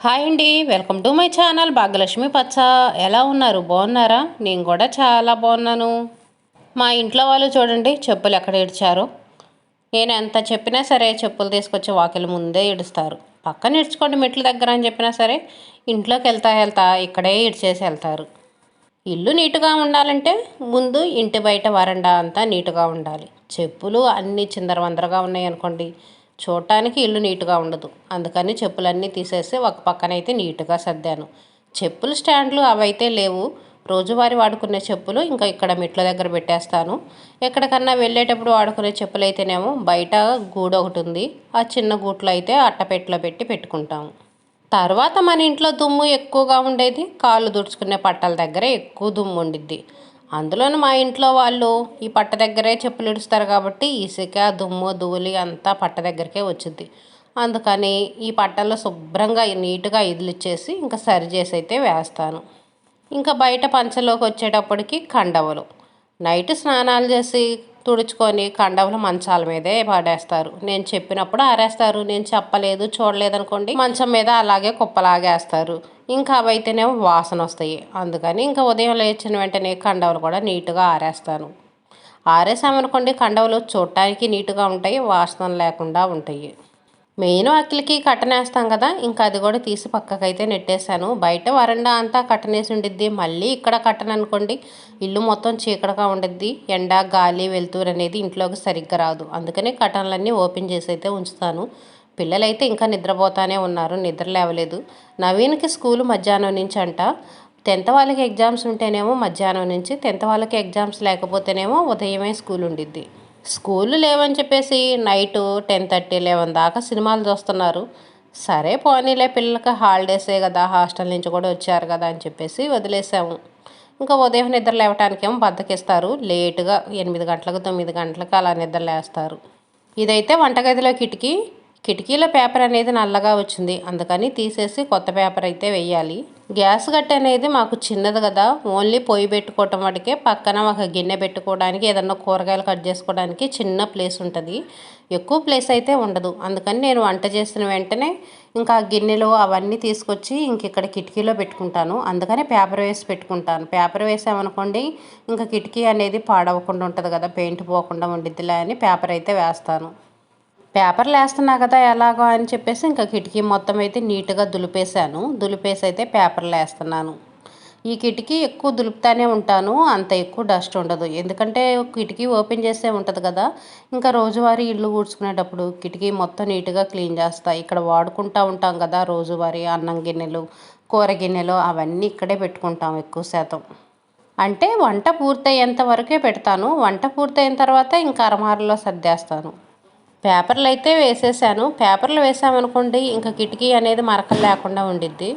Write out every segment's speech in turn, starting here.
Hi అండి welcome to my channel Bhagyalakshmi పచ్చ. ఎలా ఉన్నారు? బాగున్నారా? నేను కూడా చాలా బాగున్నాను. మా ఇంట్లో వాళ్ళు చూడండి చెప్పులు ఎక్కడ ఇడ్చారో నేను ఎంత చెప్పినా సరే చెప్పులు తీసుకొచ్చి వాకిలి ముందే ఇడుస్తారు పక్కన ఇడ్చుకోండి మెట్ల దగ్గర అని చెప్పినా సరే ఇంట్లోకి వెళ్తా వెళ్తా ఇక్కడే ఇడిచేసి వెళ్తారు. ఇల్లు నీట్గా ఉండాలంటే ముందు ఇంటి బయట వరండా అంతా నీట్గా ఉండాలి. చెప్పులు అన్నీ చిందరవందరగా ఉన్నాయి అనుకోండి చూడటానికి ఇల్లు నీట్గా ఉండదు. అందుకని చెప్పులన్నీ తీసేసి ఒక పక్కనైతే నీట్గా సర్దాను. చెప్పులు స్టాండ్లు అవైతే లేవు. రోజువారీ వాడుకునే చెప్పులు ఇంకా ఇక్కడ మెట్ల దగ్గర పెట్టేస్తాను. ఎక్కడికన్నా వెళ్ళేటప్పుడు వాడుకునే చెప్పులు అయితేనేమో బయట గూడు ఒకటి ఉంది. ఆ చిన్న గూట్లో అయితే అట్టపెట్టలో పెట్టి పెట్టుకుంటాము. తర్వాత మన ఇంట్లో దుమ్ము ఎక్కువగా ఉండేది. కాళ్ళు దుడుచుకునే పట్టల దగ్గరే ఎక్కువ దుమ్ము ఉండిద్ది. అందులోనూ మా ఇంట్లో వాళ్ళు ఈ పట్ట దగ్గరే చెప్పులు ఇడుస్తారు కాబట్టి ఇసుక దుమ్ము ధూళి అంతా పట్ట దగ్గరికే వచ్చింది అందుకని ఈ పట్టల్లో శుభ్రంగా నీట్గా ఇదిలిచ్చేసి ఇంకా సరి చేసి అయితే వేస్తాను. ఇంకా బయట పంచలోకి వచ్చేటప్పటికి కండవలు. నైట్ స్నానాలు చేసి తుడుచుకొని కండవలు మంచాల మీదే పడేస్తారు. నేను చెప్పినప్పుడు ఆరేస్తారు. నేను చెప్పలేదు చూడలేదు అనుకోండి మంచం మీద అలాగే కుప్పలాగేస్తారు. ఇంకా అవైతేనేమో వాసన వస్తాయి. అందుకని ఇంకా ఉదయం లేచిన వెంటనే కండవలు కూడా నీట్గా ఆరేస్తాను. ఆరేసామనుకోండి కండవలు చూడటానికి నీట్గా ఉంటాయి వాసన లేకుండా ఉంటాయి. మెయిన్ వాకిలికి కట్టనేస్తాం కదా ఇంకా అది కూడా తీసి పక్కకైతే నెట్టేశాను. బయట వరండా అంతా కట్టనేసి ఉండిద్ది. మళ్ళీ ఇక్కడ కట్టను అనుకోండి ఇల్లు మొత్తం చీకటిగా ఉండిద్ది. ఎండ గాలి వెలుతురు అనేది ఇంట్లోకి సరిగ్గా రాదు. అందుకనే కటన్లన్నీ ఓపెన్ చేసి అయితే ఉంచుతాను. పిల్లలైతే ఇంకా నిద్రపోతానే ఉన్నారు. నిద్ర లేవలేదు. నవీన్కి స్కూల్ మధ్యాహ్నం నుంచి అంట. టెన్త్ వాళ్ళకి ఎగ్జామ్స్ ఉంటేనేమో మధ్యాహ్నం నుంచి. టెన్త్ వాళ్ళకి ఎగ్జామ్స్ లేకపోతేనేమో ఉదయమే స్కూల్ ఉండిద్ది. స్కూళ్ళు లేవని చెప్పేసి నైట్ టెన్ థర్టీ లెవెన్ దాకా సినిమాలు చూస్తున్నారు. సరే పోనీలే పిల్లలకి హాలిడేసే కదా హాస్టల్ నుంచి కూడా వచ్చారు కదా అని చెప్పేసి వదిలేసాము. ఇంకా ఉదయం నిద్ర లేవటానికేమో బద్దకిస్తారు. లేటుగా ఎనిమిది గంటలకు తొమ్మిది గంటలకు అలా నిద్ర లేస్తారు. ఇదైతే వంటగదిలో కిటికీ కిటికీలో పేపర్ అనేది నల్లగా వచ్చింది. అందుకని తీసేసి కొత్త పేపర్ అయితే వేయాలి. గ్యాస్ గట్టి అనేది మాకు చిన్నది కదా. ఓన్లీ పొయ్యి పెట్టుకోవటం వాటికే పక్కన ఒక గిన్నె పెట్టుకోవడానికి ఏదన్నా కూరగాయలు కట్ చేసుకోవడానికి చిన్న ప్లేస్ ఉంటుంది. ఎక్కువ ప్లేస్ అయితే ఉండదు. అందుకని నేను వంట చేసిన వెంటనే ఇంకా గిన్నెలు అవన్నీ తీసుకొచ్చి ఇంక ఇక్కడ కిటికీలో పెట్టుకుంటాను. అందుకని పేపర్ వేసి పెట్టుకుంటాను. పేపర్ వేసామనుకోండి ఇంకా కిటికీ అనేది పాడవకుండా ఉంటుంది కదా. పెయింట్ పోకుండా ఉండిద్దిలే అని పేపర్ అయితే వేస్తాను. పేపర్లు వేస్తున్నా కదా ఎలాగో అని చెప్పేసి ఇంకా కిటికీ మొత్తం అయితే నీట్గా దులిపేశాను. దులిపేసి అయితే పేపర్లు వేస్తున్నాను ఈ కిటికీ ఎక్కువ దులుపుతానే ఉంటాను. అంత ఎక్కువ డస్ట్ ఉండదు. ఎందుకంటే కిటికీ ఓపెన్ చేసే ఉంటుంది కదా. ఇంకా రోజువారీ ఇల్లు కూర్చుకునేటప్పుడు కిటికీ మొత్తం నీట్గా క్లీన్ చేస్తా. ఇక్కడ వాడుకుంటూ ఉంటాం కదా రోజువారీ అన్నం గిన్నెలు కూర గిన్నెలు అవన్నీ ఇక్కడే పెట్టుకుంటాం ఎక్కువ శాతం. అంటే వంట పూర్తయ్యేంత వరకే పెడతాను. వంట పూర్తయిన తర్వాత ఇంకా అరమారలో సర్దేస్తాను. పేపర్లు అయితే వేసేసాను. పేపర్లు వేసామనుకోండి ఇంకా కిటికీ అనేది మరకలు లేకుండా ఉండిద్ది.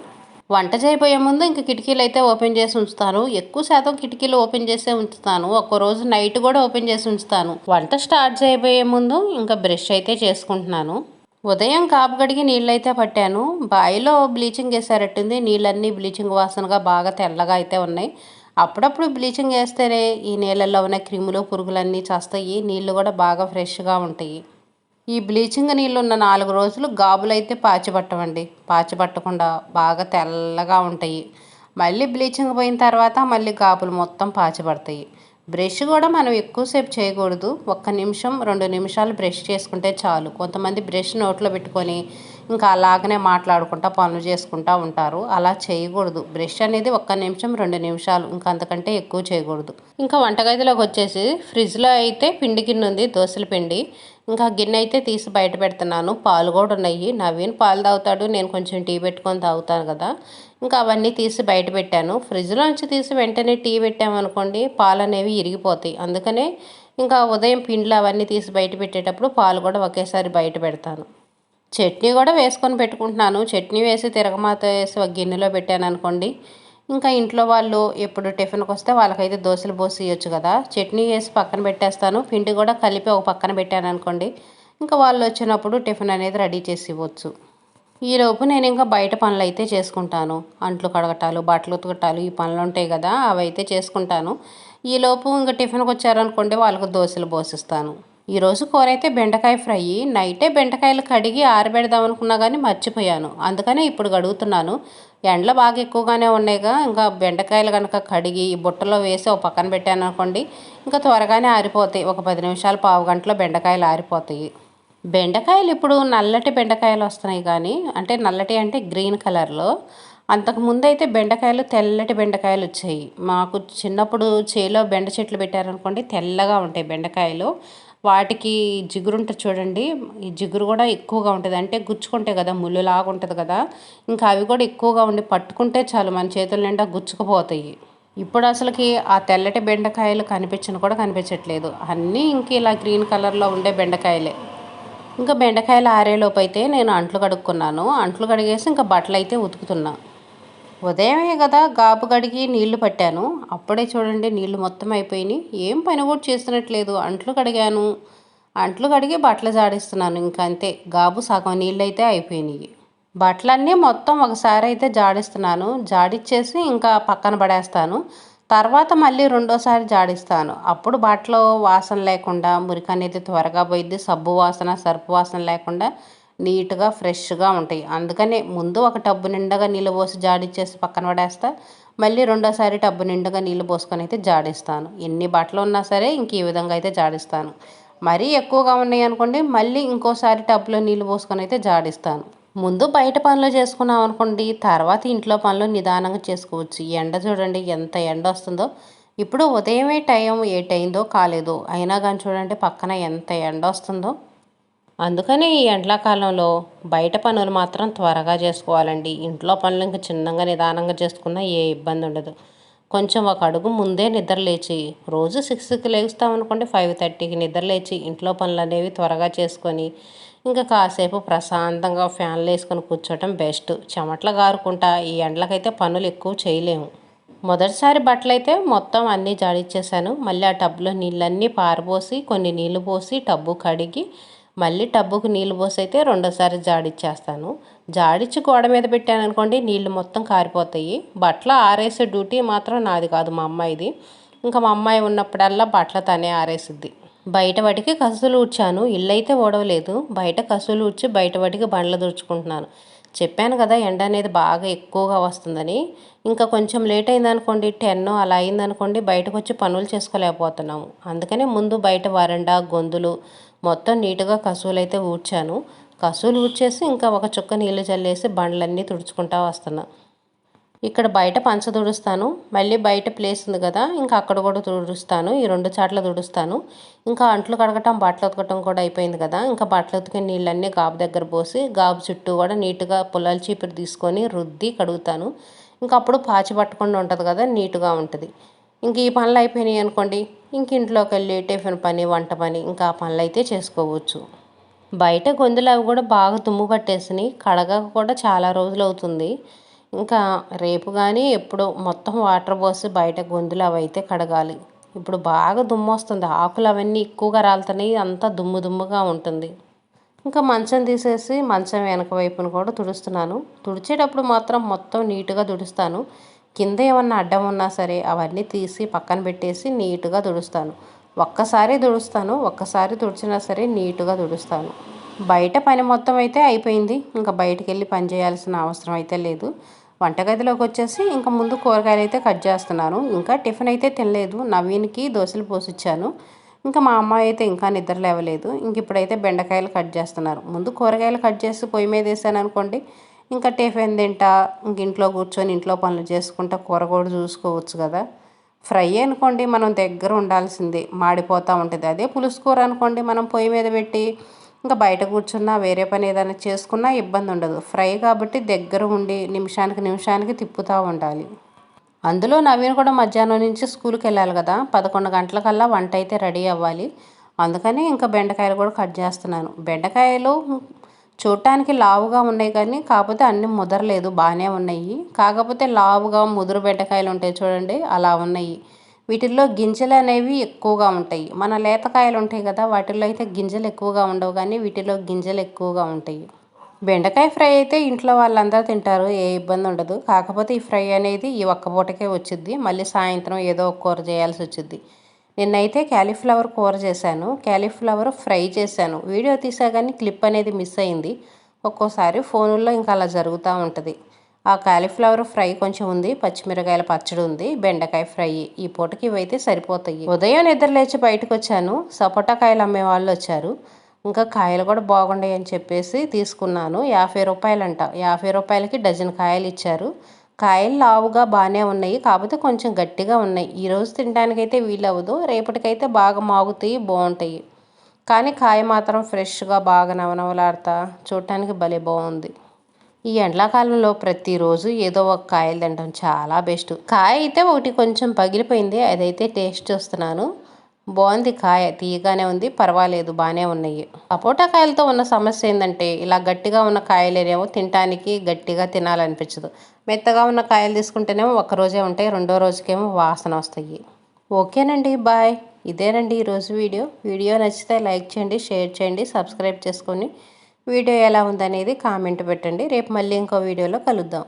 వంట చేయబోయే ముందు ఇంకా కిటికీలు అయితే ఓపెన్ చేసి ఉంచుతాను. ఎక్కువ శాతం కిటికీలు ఓపెన్ చేసే ఉంచుతాను. ఒక్కరోజు నైట్ కూడా ఓపెన్ చేసి ఉంచుతాను. వంట స్టార్ట్ చేయబోయే ముందు ఇంకా బ్రష్ అయితే చేసుకుంటున్నాను. ఉదయం కాపు కడిగి నీళ్ళైతే పట్టాను. బావిలో బ్లీచింగ్ వేసారట్టుంది నీళ్ళన్నీ బ్లీచింగ్ వాసనగా బాగా తెల్లగా అయితే ఉన్నాయి. అప్పుడప్పుడు బ్లీచింగ్ వేస్తేనే ఈ నీళ్ళల్లో ఉన్న క్రిములు పురుగులన్నీ చేస్తాయి. నీళ్ళు కూడా బాగా ఫ్రెష్గా ఉంటాయి. ఈ బ్లీచింగ్ నీళ్ళు ఉన్న నాలుగు రోజులు గాబులు అయితే పాచిపట్టవండి. పాచిపట్టకుండా బాగా తెల్లగా ఉంటాయి. మళ్ళీ బ్లీచింగ్ పోయిన తర్వాత మళ్ళీ గాబులు మొత్తం పాచిపడతాయి. బ్రష్ కూడా మనం ఎక్కువసేపు చేయకూడదు. ఒక్క నిమిషం రెండు నిమిషాలు బ్రష్ చేసుకుంటే చాలు. కొంతమంది బ్రష్ నోట్లో పెట్టుకొని ఇంకా అలాగనే మాట్లాడుకుంటా పనులు చేసుకుంటూ ఉంటారు. అలా చేయకూడదు. బ్రష్ అనేది ఒక్క నిమిషం రెండు నిమిషాలు ఇంకా అంతకంటే ఎక్కువ చేయకూడదు. ఇంకా వంటగదిలోకి వచ్చేసి ఫ్రిడ్జ్లో అయితే పిండి గిన్నె ఉంది దోశల పిండి. ఇంకా గిన్నె అయితే తీసి బయట పెడుతున్నాను. పాలు కూడా ఉన్నాయి. నవీన్ పాలు తాగుతాడు. నేను కొంచెం టీ పెట్టుకొని తాగుతాను కదా. ఇంకా అవన్నీ తీసి బయట పెట్టాను. ఫ్రిడ్జ్లోంచి తీసి వెంటనే టీ పెట్టామనుకోండి పాలు అనేవి ఇరిగిపోతాయి. అందుకనే ఇంకా ఉదయం పిండ్లు అవన్నీ తీసి బయట పెట్టేటప్పుడు పాలు కూడా ఒకేసారి బయట పెడతాను. చట్నీ కూడా వేసుకొని పెట్టుకుంటున్నాను. చట్నీ వేసి తిరగమాత వేసి ఒక గిన్నెలో పెట్టాను అనుకోండి ఇంకా ఇంట్లో వాళ్ళు ఎప్పుడు టిఫిన్కి వస్తే వాళ్ళకైతే దోశలు పోసి ఇవ్వచ్చు కదా. చట్నీ వేసి పక్కన పెట్టేస్తాను. పిండి కూడా కలిపి ఒక పక్కన పెట్టాను అనుకోండి. ఇంకా వాళ్ళు వచ్చినప్పుడు టిఫిన్ అనేది రెడీ చేసి ఇవ్వచ్చు. ఈలోపు నేను ఇంకా బయట పనులు అయితే చేసుకుంటాను. అంట్లు కడగటాలు బట్టలు ఉతకటాలు ఈ పనులు ఉంటాయి కదా అవి అయితే చేసుకుంటాను. ఈలోపు ఇంకా టిఫిన్కి వచ్చారనుకోండి వాళ్ళకు దోశలు పోసిస్తాను. ఈరోజు కూర అయితే బెండకాయ ఫ్రై. నైటే బెండకాయలు కడిగి ఆరబెడదాం అనుకున్నా కానీ మర్చిపోయాను. అందుకనే ఇప్పుడు గడుగుతున్నాను ఎండలు బాగా ఎక్కువగానే ఉన్నాయిగా. ఇంకా బెండకాయలు కనుక కడిగి ఈ బుట్టలో వేసి ఒక పక్కన పెట్టాను అనుకోండి ఇంకా త్వరగానే ఆరిపోతాయి. ఒక పది నిమిషాలు పావు గంటలో బెండకాయలు ఆరిపోతాయి. బెండకాయలు ఇప్పుడు నల్లటి బెండకాయలు వస్తున్నాయి కానీ అంటే నల్లటి అంటే గ్రీన్ కలర్లో. అంతకు ముందు అయితే బెండకాయలు తెల్లటి బెండకాయలు వచ్చాయి. మాకు చిన్నప్పుడు చేలో బెండ చెట్లు పెట్టారనుకోండి తెల్లగా ఉంటాయి బెండకాయలు. వాటికి జిగురు ఉంటుంది చూడండి ఈ జిగురు కూడా ఎక్కువగా ఉంటుంది. అంటే గుచ్చుకుంటే కదా ముళ్ళులాగా ఉంటుంది కదా. ఇంకా అవి కూడా ఎక్కువగా ఉండి పట్టుకుంటే చాలు మన చేతుల నిండా గుచ్చుకుపోతాయి. ఇప్పుడు అసలుకి ఆ తెల్లటి బెండకాయలు కనిపించిన కూడా కనిపించట్లేదు. అన్నీ ఇంక ఇలా గ్రీన్ కలర్లో ఉండే బెండకాయలే. ఇంకా బెండకాయలు ఆరేలోపు అయితే నేను అంట్లు కడుక్కున్నాను. అంట్లు కడిగేసి ఇంకా బట్టలు అయితే ఉతుకుతున్నాను ఉదయమే కదా గాబు కడిగి నీళ్ళు పట్టాను. అప్పుడే చూడండి నీళ్ళు మొత్తం అయిపోయినాయి ఏం పని కూడా చేస్తున్నట్లేదు. అంట్లు కడిగాను. అంట్లు కడిగి బట్టలు జాడిస్తున్నాను. ఇంకా అంతే గాబు సగం నీళ్ళు అయితే అయిపోయినాయి. బట్టలన్నీ మొత్తం ఒకసారి అయితే జాడిస్తున్నాను. జాడిచ్చేసి ఇంకా పక్కన పడేస్తాను. తర్వాత మళ్ళీ రెండోసారి జాడిస్తాను. అప్పుడు బట్టలు వాసన లేకుండా మురికి అనేది త్వరగా పోయిద్ది. సబ్బు వాసన సర్పు వాసన లేకుండా నీట్గా ఫ్రెష్గా ఉంటాయి. అందుకనే ముందు ఒక టబ్బు నిండగా నీళ్ళు పోసి జాడిచ్చేసి పక్కన పడేస్తా. మళ్ళీ రెండోసారి టబ్బు నిండుగా నీళ్ళు పోసుకొని అయితే జాడిస్తాను. ఎన్ని బట్టలు ఉన్నా సరే ఇంక ఈ విధంగా అయితే జాడిస్తాను. మరీ ఎక్కువగా ఉన్నాయి అనుకోండి మళ్ళీ ఇంకోసారి టబ్లో నీళ్ళు పోసుకొని అయితే జాడిస్తాను. ముందు బయట పనులు చేసుకున్నాం అనుకోండి తర్వాత ఇంట్లో పనులు నిదానంగా చేసుకోవచ్చు. ఎండ చూడండి ఎంత ఎండ వస్తుందో. ఇప్పుడు ఉదయమే టైం ఏ టైందో కాలేదో. అయినా కానీ చూడండి పక్కన ఎంత ఎండ వస్తుందో. అందుకనే ఈ ఎండాకాలంలో బయట పనులు మాత్రం త్వరగా చేసుకోవాలండి. ఇంట్లో పనులు ఇంకా చిన్నగా నిదానంగా చేసుకున్నా ఏ ఇబ్బంది ఉండదు. కొంచెం ఒక అడుగు ముందే నిద్ర లేచి రోజు సిక్స్కి లేస్తాం అనుకోండి ఫైవ్ థర్టీకి నిద్ర లేచి ఇంట్లో పనులు అనేవి త్వరగా చేసుకొని ఇంకా కాసేపు ప్రశాంతంగా ఫ్యాన్లు వేసుకొని కూర్చోవటం బెస్ట్. చెమట్లు గారుకుంటా ఈ ఎండలకైతే పనులు ఎక్కువ చేయలేము. మొదటిసారి బట్టలు అయితే మొత్తం అన్నీ జాడిచ్చేసాను. మళ్ళీ ఆ టబ్లో నీళ్ళన్నీ పారబోసి కొన్ని నీళ్ళు పోసి టబ్బు కడిగి మళ్ళీ టబ్బుకు నీళ్ళు పోసి అయితే రెండోసారి జాడిచ్చేస్తాను. జాడిచ్చి గోడ మీద పెట్టాను అనుకోండి నీళ్ళు మొత్తం కారిపోతాయి. బట్టలు ఆరేసే డ్యూటీ మాత్రం నాది కాదు మా అమ్మాయిది. ఇంకా మా అమ్మాయి ఉన్నప్పుడల్లా బట్టలు తనే ఆరేసిద్ది. బయట వాటికి కసులు ఊడ్చాను ఇల్లు అయితే ఓడవలేదు. బయట కసులు ఊడ్చి బయట వాటికి బండ్లు దుడుచుకుంటున్నాను. చెప్పాను కదా ఎండ అనేది బాగా ఎక్కువగా వస్తుందని. ఇంకా కొంచెం లేట్ అయిందనుకోండి టెన్ అలా అయిందనుకోండి బయటకు వచ్చి పనులు చేసుకోలేకపోతున్నాము. అందుకనే ముందు బయట వరండా గొంతులు మొత్తం నీట్గా కసువులు అయితే ఊడ్చాను. కసువులు ఊడ్చేసి ఇంకా ఒక చుక్క నీళ్ళు చల్లేసి బండ్లన్నీ తుడుచుకుంటా వస్తున్నాను ఇక్కడ బయట పంచ తుడుస్తాను. మళ్ళీ బయట ప్లేస్ ఉంది కదా ఇంకా అక్కడ కూడా తుడుస్తాను. ఈ రెండు చాట్ల తుడుస్తాను. ఇంకా అంట్లు కడగటం బట్టలు ఉతకటం కూడా అయిపోయింది కదా ఇంకా బట్టలు ఉతికే నీళ్ళన్నీ గాబు దగ్గర పోసి గాబు చుట్టూ కూడా నీట్గా పుల్లల చీపురు తీసుకొని రుద్ది కడుగుతాను. ఇంకా అప్పుడు పాచి పట్టకుండా ఉంటుంది కదా నీట్గా ఉంటుంది. ఇంక ఈ పనులు అయిపోయినాయి అనుకోండి ఇంక ఇంట్లోకి వెళ్ళి టిఫిన్ పని వంట పని ఇంకా ఆ పనులు అయితే చేసుకోవచ్చు. బయట గొంతులు అవి కూడా బాగా తుమ్ము పట్టేసినాయి కడగక కూడా చాలా రోజులు అవుతుంది ఇంకా రేపు కానీ ఎప్పుడు మొత్తం వాటర్ పోసి బయట గొంతులు అవి అయితే కడగాలి. ఇప్పుడు బాగా దుమ్ము వస్తుంది ఆకులు అవన్నీ ఎక్కువగా రాలుతున్నాయి అంతా దుమ్ము దుమ్ముగా ఉంటుంది. ఇంకా మంచం తీసేసి మంచం వెనక వైపును కూడా తుడుస్తున్నాను. తుడిచేటప్పుడు మాత్రం మొత్తం నీట్గా తుడుస్తాను. కింద ఏమన్నా అడ్డం ఉన్నా సరే అవన్నీ తీసి పక్కన పెట్టేసి నీట్గా తుడుస్తాను. ఒక్కసారి తుడుస్తాను ఒక్కసారి తుడిచినా సరే నీట్గా తుడుస్తాను. బయట పని మొత్తం అయితే అయిపోయింది. ఇంకా బయటికి వెళ్ళి పని చేయాల్సిన అవసరం అయితే లేదు. వంటగదిలోకి వచ్చేసి ఇంకా ముందు కూరగాయలు అయితే కట్ చేస్తున్నాను. ఇంకా టిఫిన్ అయితే తినలేదు. నవీన్కి దోశలు పోసిచ్చాను. ఇంకా మా అమ్మాయి అయితే ఇంకా నిద్ర లేవలేదు. ఇంక ఇప్పుడైతే బెండకాయలు కట్ చేస్తున్నారు. ముందు కూరగాయలు కట్ చేసి పొయ్యి మీద వేసాను అనుకోండి ఇంకా టిఫిన్ తింటా ఇంక ఇంట్లో కూర్చొని ఇంట్లో పనులు చేసుకుంటా కూర కూడా చూసుకోవచ్చు కదా. ఫ్రై అనుకోండి మనం దగ్గర ఉండాల్సిందే మాడిపోతూ ఉంటుంది. అదే పులుసు కూర అనుకోండి మనం పొయ్యి మీద పెట్టి ఇంకా బయట కూర్చున్నా వేరే పని ఏదైనా చేసుకున్నా ఇబ్బంది ఉండదు. ఫ్రై కాబట్టి దగ్గర ఉండి నిమిషానికి నిమిషానికి తిప్పుతూ ఉండాలి. అందులో నవీన్ కూడా మధ్యాహ్నం నుంచి స్కూల్కి వెళ్ళాలి కదా. పదకొండు గంటలకల్లా వంట అయితే రెడీ అవ్వాలి. అందుకని ఇంకా బెండకాయలు కూడా కట్ చేస్తున్నాను. బెండకాయలు చూడటానికి లావుగా ఉన్నాయి కానీ కాకపోతే అన్నీ ముదరలేదు బాగానే ఉన్నాయి. కాకపోతే లావుగా ముదురు బెండకాయలు ఉంటాయి చూడండి అలా ఉన్నాయి. వీటిల్లో గింజలు అనేవి ఎక్కువగా ఉంటాయి. మన లేతకాయలు ఉంటాయి కదా వాటిల్లో అయితే గింజలు ఎక్కువగా ఉండవు కానీ వీటిలో గింజలు ఎక్కువగా ఉంటాయి. బెండకాయ ఫ్రై అయితే ఇంట్లో వాళ్ళందరూ తింటారు ఏ ఇబ్బంది ఉండదు. కాకపోతే ఈ ఫ్రై అనేది ఈ ఒక్క పూటకే వచ్చింది మళ్ళీ సాయంత్రం ఏదో ఒక కూర చేయాల్సి వచ్చింది నిన్నైతే క్యాలీఫ్లవర్ కూర చేశాను క్యాలీఫ్లవర్ ఫ్రై చేశాను. వీడియో తీసా కానీ క్లిప్ అనేది మిస్ అయింది. ఒక్కోసారి ఫోనుల్లో ఇంకా అలా జరుగుతూ ఉంటుంది. ఆ కాలీఫ్లవర్ ఫ్రై కొంచెం ఉంది పచ్చిమిరకాయల పచ్చడి ఉంది బెండకాయ ఫ్రై. ఈ పూటకి ఇవైతే సరిపోతాయి. ఉదయం నిద్ర లేచి బయటకు వచ్చాను సపోటా కాయలు అమ్మే వాళ్ళు వచ్చారు. ఇంకా కాయలు కూడా బాగుండాయి అని చెప్పేసి తీసుకున్నాను. యాభై రూపాయలంట. యాభై రూపాయలకి డజన్ కాయలు ఇచ్చారు. కాయలు లావుగా బాగానే ఉన్నాయి. కాకపోతే కొంచెం గట్టిగా ఉన్నాయి. ఈరోజు తినడానికైతే వీలవ్వదు. రేపటికైతే బాగా మాగుతాయి బాగుంటాయి. కానీ కాయ మాత్రం ఫ్రెష్గా బాగా నవనవలాడుతా. చూడటానికి భలే బాగుంది. ఈ ఎండాకాలంలో ప్రతిరోజు ఏదో ఒక కాయలు తినడం చాలా బెస్ట్. కాయ అయితే ఒకటి కొంచెం పగిలిపోయింది. అదైతే టేస్ట్ చూస్తున్నాను. బాగుంది కాయ తీయగానే ఉంది పర్వాలేదు బాగానే ఉన్నాయి. సపోటా కాయలతో ఉన్న సమస్య ఏంటంటే ఇలా గట్టిగా ఉన్న కాయలేనేమో తినటానికి గట్టిగా తినాలనిపించదు. మెత్తగా ఉన్న కాయలు తీసుకుంటేనేమో ఒక్కరోజే ఉంటాయి రెండో రోజుకేమో వాసన వస్తాయి. ఓకేనండి బాయ్. ఇదేనండి ఈరోజు వీడియో. వీడియో నచ్చితే లైక్ చేయండి షేర్ చేయండి సబ్స్క్రైబ్ చేసుకొని వీడియో ఎలా ఉందనేది కామెంట్ పెట్టండి. రేపు మళ్ళీ ఇంకో వీడియోలో కలుద్దాం.